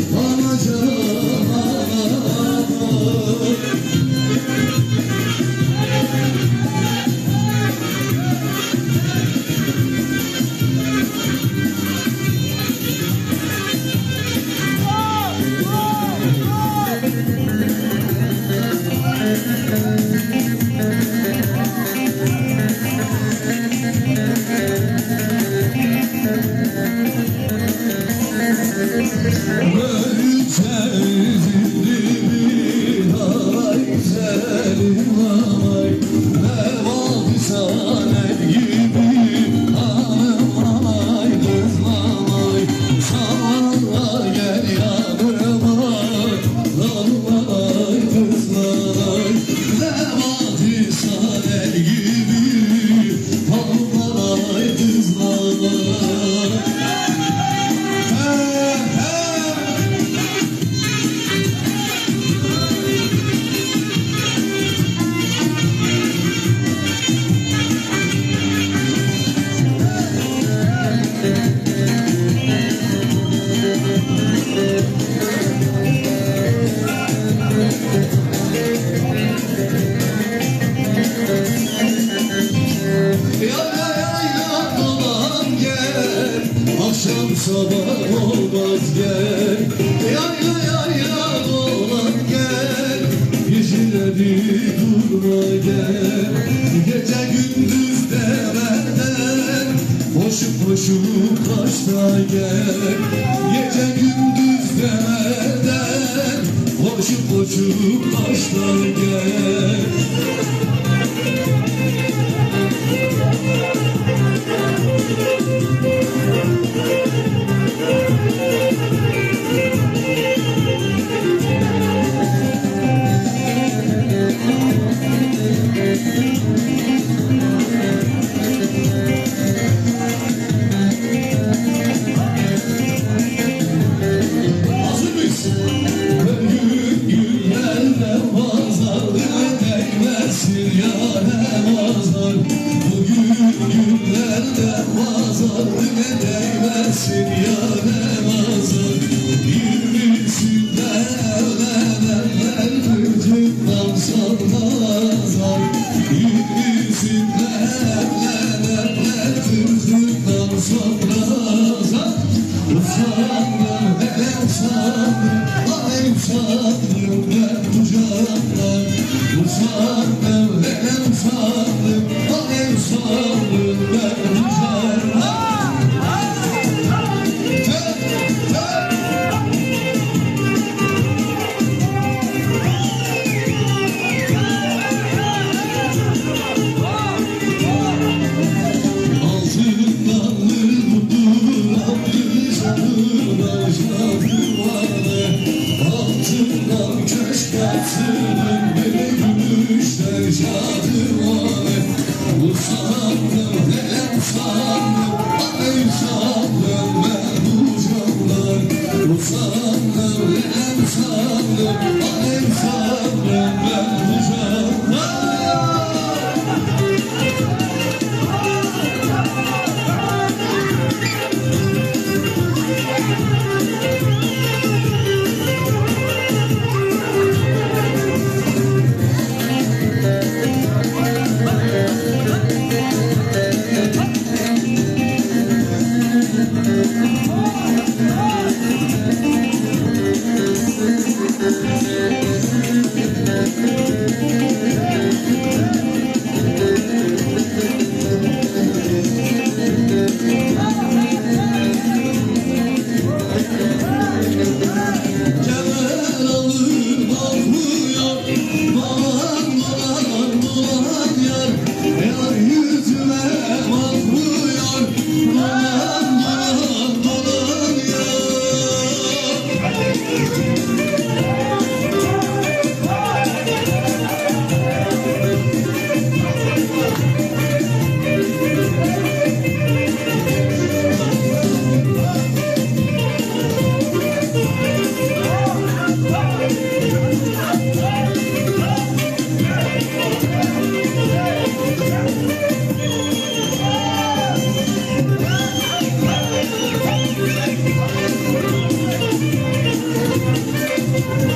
Honor. olmaz gel. Yayla yayla dolan gel. Yeşilleri durma gel. Gece gündüz de benden Koşup koşup kaçta gel. Gece gündüz de benden Koşup koşup kaçta gel. to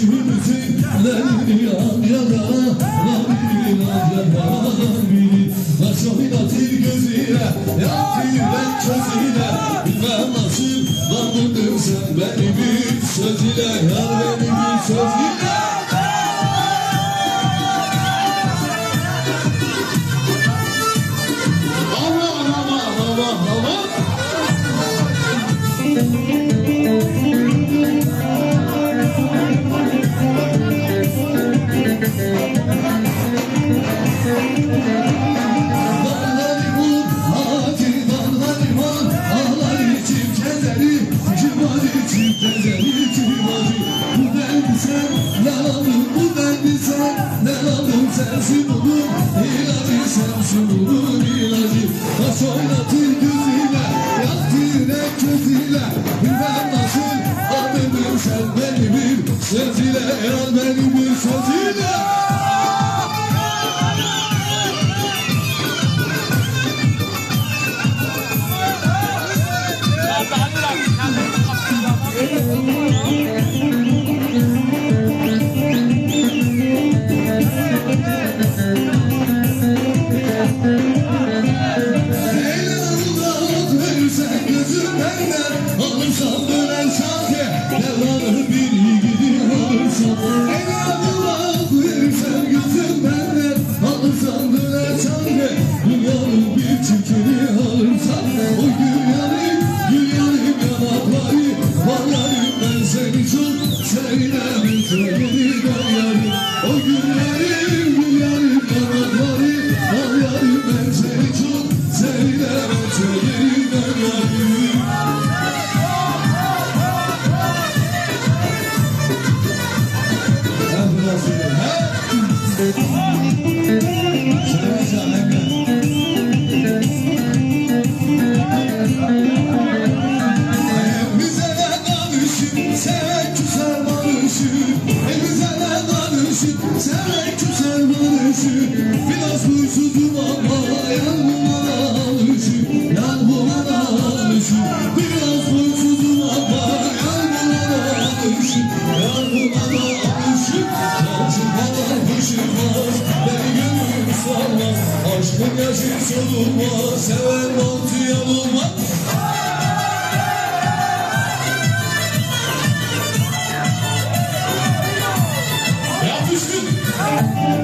Düşümüzün yanları yan yana Lan bir yan yana Bir aşağı Fırlatı gözüyle Yaktı yürek gözüyle nasıl? Ah Ademim sen beni bir Sözüyle Eral beni bir sözüyle Benim yaşım soluma Seven altı yanılma Yapıştık Yapıştık